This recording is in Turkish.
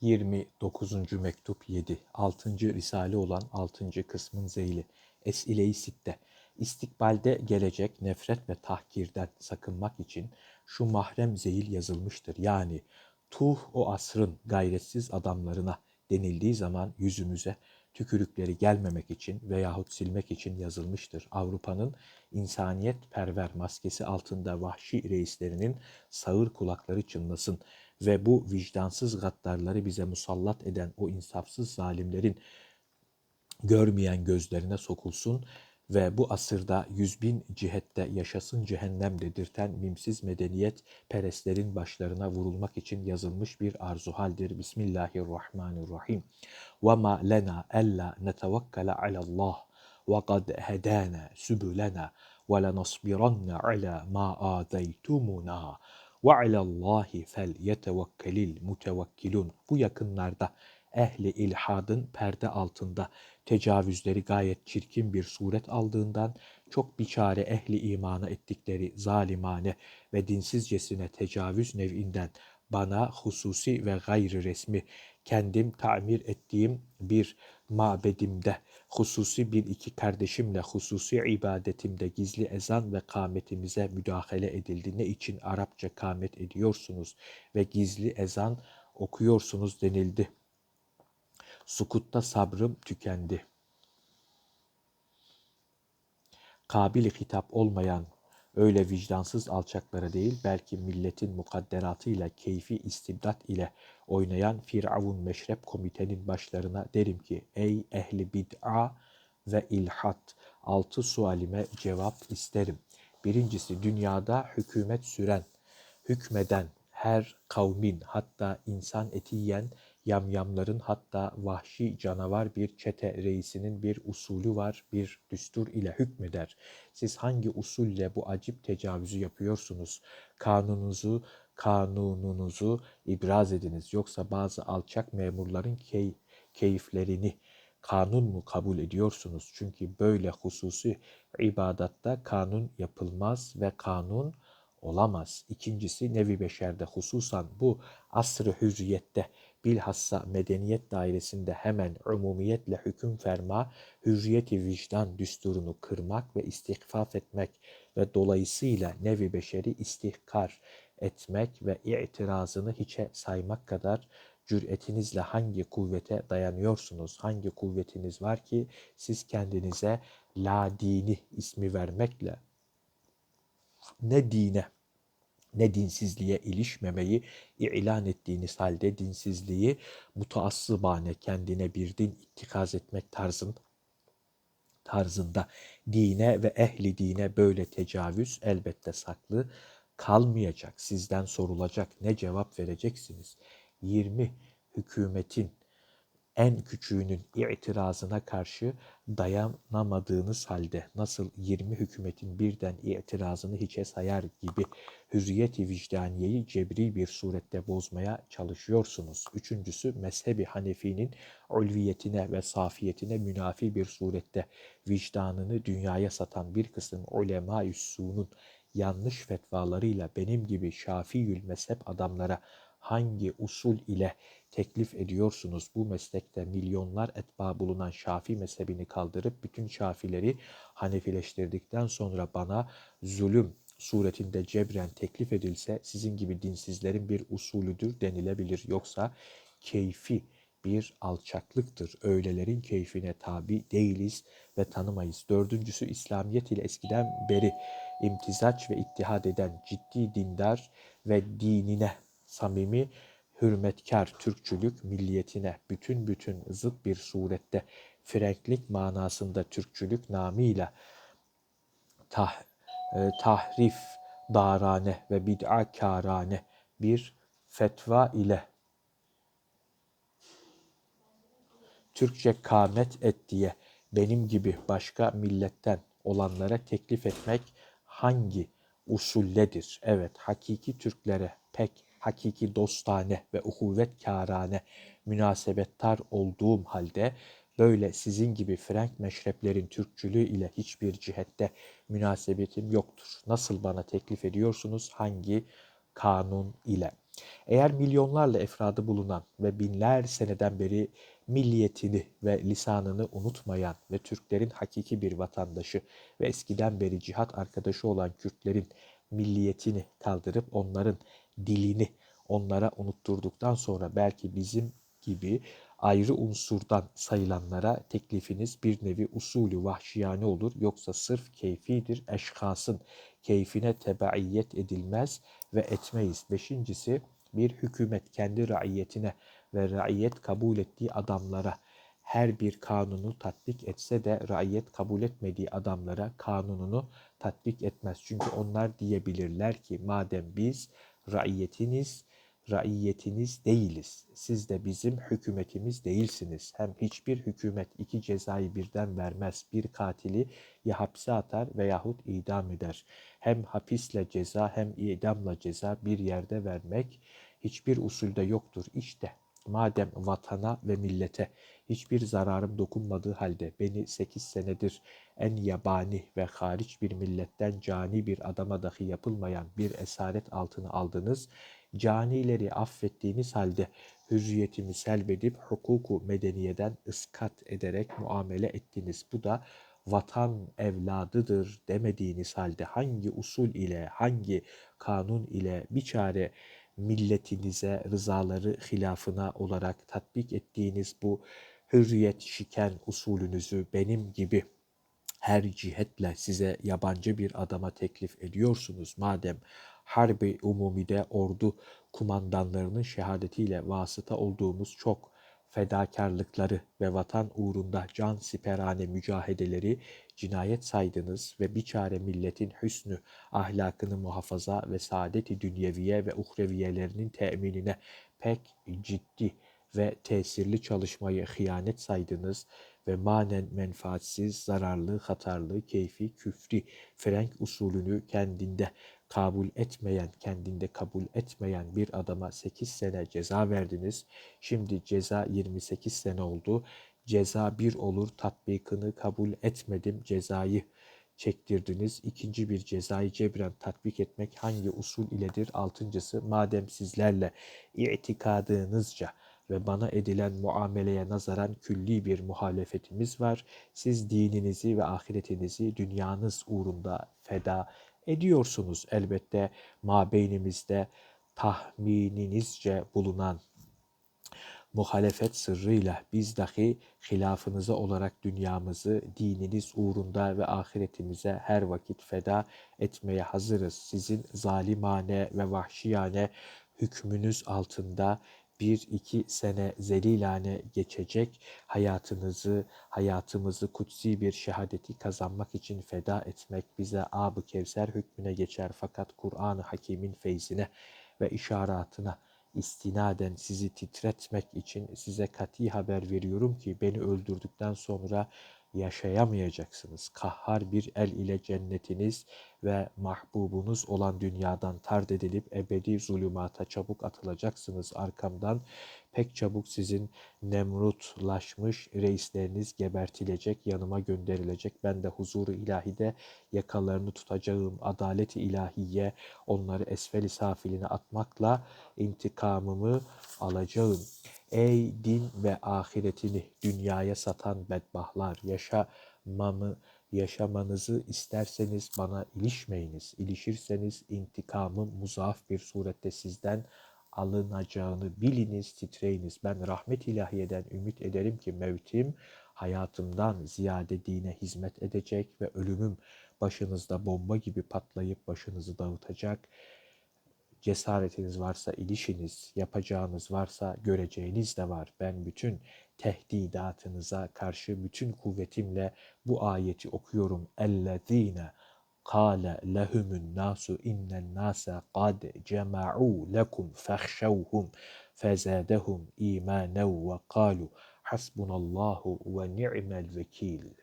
29. mektup 7. 6. risale olan 6. kısmın zeyli. Esile-i Sitte. İstikbalde gelecek nefret ve tahkirden sakınmak için şu mahrem zeyil yazılmıştır. Yani tuh o asrın gayretsiz adamlarına denildiği zaman yüzümüze tükürükleri gelmemek için veyahut silmek için yazılmıştır. Avrupa'nın insaniyet perver maskesi altında vahşi reislerinin sağır kulakları çınlasın ve bu vicdansız gaddarları bize musallat eden o insafsız zalimlerin görmeyen gözlerine sokulsun ve bu asırda yüz bin cihette yaşasın cehennem dedirten mimsiz medeniyet perestlerin başlarına vurulmak için yazılmış bir arzu haldir. Bismillahirrahmanirrahim. Ve ma lena ella netevekkale alallah ve kad hedana sübülena ve lenasbiranne ala ma adeytumuna ve alallahi fel yetevekkelil mutevekkilun. Bu yakınlarda ehli ilhadın perde altında tecavüzleri gayet çirkin bir suret aldığından çok biçare ehli imana ettikleri zalimane ve dinsizcesine tecavüz nev'inden bana hususi ve gayri resmi kendim tamir ettiğim bir mabedimde, hususi bir iki kardeşimle hususi ibadetimde gizli ezan ve kâmetimize müdahale edildi. Ne için Arapça kâmet ediyorsunuz ve gizli ezan okuyorsunuz denildi. Sukutta sabrım tükendi. Kabili hitap olmayan öyle vicdansız alçaklara değil belki milletin mukadderatıyla keyfi istibdat ile oynayan Firavun meşrep komitenin başlarına derim ki ey ehli bid'a ve ilhat altı sualime cevap isterim. Birincisi dünyada hükümet süren, hükmeden her kavmin hatta insan eti yiyen yamyamların hatta vahşi canavar bir çete reisinin bir usulü var, bir düstur ile hükmeder. Siz hangi usulle bu acip tecavüzü yapıyorsunuz? Kanununuzu, kanununuzu ibraz ediniz. Yoksa bazı alçak memurların key, keyiflerini kanun mu kabul ediyorsunuz? Çünkü böyle hususi ibadatta kanun yapılmaz ve kanun olamaz. İkincisi nevi beşerde hususan bu asrı hürriyette bilhassa medeniyet dairesinde hemen umumiyetle hüküm ferma, hürriyeti vicdan düsturunu kırmak ve istikfaf etmek ve dolayısıyla nevi beşeri istihkar etmek ve itirazını hiçe saymak kadar cüretinizle hangi kuvvete dayanıyorsunuz? Hangi kuvvetiniz var ki siz kendinize la dini ismi vermekle ne dine ne dinsizliğe ilişmemeyi ilan ettiğiniz halde dinsizliği mutaassıbane kendine bir din ittikaz etmek tarzın tarzında dine ve ehli dine böyle tecavüz elbette saklı kalmayacak. Sizden sorulacak ne cevap vereceksiniz? 20 hükümetin en küçüğünün itirazına karşı dayanamadığınız halde nasıl 20 hükümetin birden itirazını hiçe sayar gibi hürriyeti vicdaniyeyi cebri bir surette bozmaya çalışıyorsunuz. Üçüncüsü mezhebi Hanefi'nin ulviyetine ve safiyetine münafi bir surette vicdanını dünyaya satan bir kısım ulema üssunun yanlış fetvalarıyla benim gibi Şafiül mezhep adamlara hangi usul ile teklif ediyorsunuz? Bu meslekte milyonlar etba bulunan Şafi mezhebini kaldırıp bütün Şafileri Hanefileştirdikten sonra bana zulüm suretinde cebren teklif edilse sizin gibi dinsizlerin bir usulüdür denilebilir. Yoksa keyfi bir alçaklıktır. Öylelerin keyfine tabi değiliz ve tanımayız. Dördüncüsü İslamiyet ile eskiden beri imtizaç ve ittihad eden ciddi dindar ve dinine samimi hürmetkar Türkçülük milliyetine bütün bütün zıt bir surette frenklik manasında Türkçülük namıyla tah, e, tahrif darane ve bid'a kârane bir fetva ile Türkçe kâmet et diye benim gibi başka milletten olanlara teklif etmek hangi usulledir? Evet, hakiki Türklere pek hakiki dostane ve uhuvvetkârane münasebettar olduğum halde böyle sizin gibi Frank meşreplerin Türkçülüğü ile hiçbir cihette münasebetim yoktur. Nasıl bana teklif ediyorsunuz? Hangi kanun ile? Eğer milyonlarla efradı bulunan ve binler seneden beri milliyetini ve lisanını unutmayan ve Türklerin hakiki bir vatandaşı ve eskiden beri cihat arkadaşı olan Kürtlerin milliyetini kaldırıp onların dilini onlara unutturduktan sonra belki bizim gibi ayrı unsurdan sayılanlara teklifiniz bir nevi usulü vahşiyane olur yoksa sırf keyfidir eşkasın keyfine tebaiyet edilmez ve etmeyiz. Beşincisi bir hükümet kendi raiyetine ve raiyet kabul ettiği adamlara her bir kanunu tatbik etse de raiyet kabul etmediği adamlara kanununu tatbik etmez. Çünkü onlar diyebilirler ki madem biz raiyetiniz, raiyetiniz değiliz. Siz de bizim hükümetimiz değilsiniz. Hem hiçbir hükümet iki cezayı birden vermez. Bir katili ya hapse atar veyahut idam eder. Hem hapisle ceza hem idamla ceza bir yerde vermek hiçbir usulde yoktur. İşte madem vatana ve millete hiçbir zararım dokunmadığı halde beni 8 senedir en yabani ve hariç bir milletten cani bir adama dahi yapılmayan bir esaret altına aldınız, canileri affettiğiniz halde hürriyetimi selbedip hukuku medeniyeden ıskat ederek muamele ettiniz. Bu da vatan evladıdır demediğiniz halde hangi usul ile, hangi kanun ile bir çare milletinize rızaları hilafına olarak tatbik ettiğiniz bu hürriyet şiken usulünüzü benim gibi her cihetle size yabancı bir adama teklif ediyorsunuz. Madem harbi umumide ordu kumandanlarının şehadetiyle vasıta olduğumuz çok fedakarlıkları ve vatan uğrunda can siperane mücahedeleri cinayet saydınız ve bir çare milletin hüsnü, ahlakını muhafaza ve saadeti dünyeviye ve uhreviyelerinin teminine pek ciddi ve tesirli çalışmayı hıyanet saydınız ve manen menfaatsiz, zararlı, hatarlı, keyfi, küfri, frenk usulünü kendinde kabul etmeyen, kendinde kabul etmeyen bir adama 8 sene ceza verdiniz. Şimdi ceza 28 sene oldu. Ceza bir olur tatbikını kabul etmedim cezayı çektirdiniz. İkinci bir cezayı cebren tatbik etmek hangi usul iledir? Altıncısı madem sizlerle itikadınızca ve bana edilen muameleye nazaran külli bir muhalefetimiz var. Siz dininizi ve ahiretinizi dünyanız uğrunda feda ediyorsunuz. Elbette mabeynimizde tahmininizce bulunan muhalefet sırrıyla biz dahi hilafınıza olarak dünyamızı dininiz uğrunda ve ahiretimize her vakit feda etmeye hazırız. Sizin zalimane ve vahşiyane hükmünüz altında bir iki sene zelilane geçecek hayatınızı, hayatımızı kutsi bir şehadeti kazanmak için feda etmek bize ab Kevser hükmüne geçer fakat Kur'an-ı Hakim'in feyzine ve işaretine istinaden sizi titretmek için size kati haber veriyorum ki beni öldürdükten sonra yaşayamayacaksınız. Kahhar bir el ile cennetiniz ve mahbubunuz olan dünyadan tard edilip ebedi zulümata çabuk atılacaksınız arkamdan. Pek çabuk sizin nemrutlaşmış reisleriniz gebertilecek, yanıma gönderilecek. Ben de huzuru ilahide yakalarını tutacağım. Adaleti ilahiye onları esfel safiline atmakla intikamımı alacağım. Ey din ve ahiretini dünyaya satan bedbahlar, yaşamamı yaşamanızı isterseniz bana ilişmeyiniz. İlişirseniz intikamım muzaaf bir surette sizden alınacağını biliniz, titreyiniz. Ben rahmet ilahiyeden ümit ederim ki mevtim hayatımdan ziyade dine hizmet edecek ve ölümüm başınızda bomba gibi patlayıp başınızı dağıtacak. Cesaretiniz varsa ilişiniz, yapacağınız varsa göreceğiniz de var. Ben bütün tehdidatınıza karşı bütün kuvvetimle bu ayeti okuyorum. اَلَّذ۪ينَ قال لهم الناس إن الناس قد جمعوا لكم فاخشوهم فزادهم إيمانا وقالوا حسبنا الله ونعم الوكيل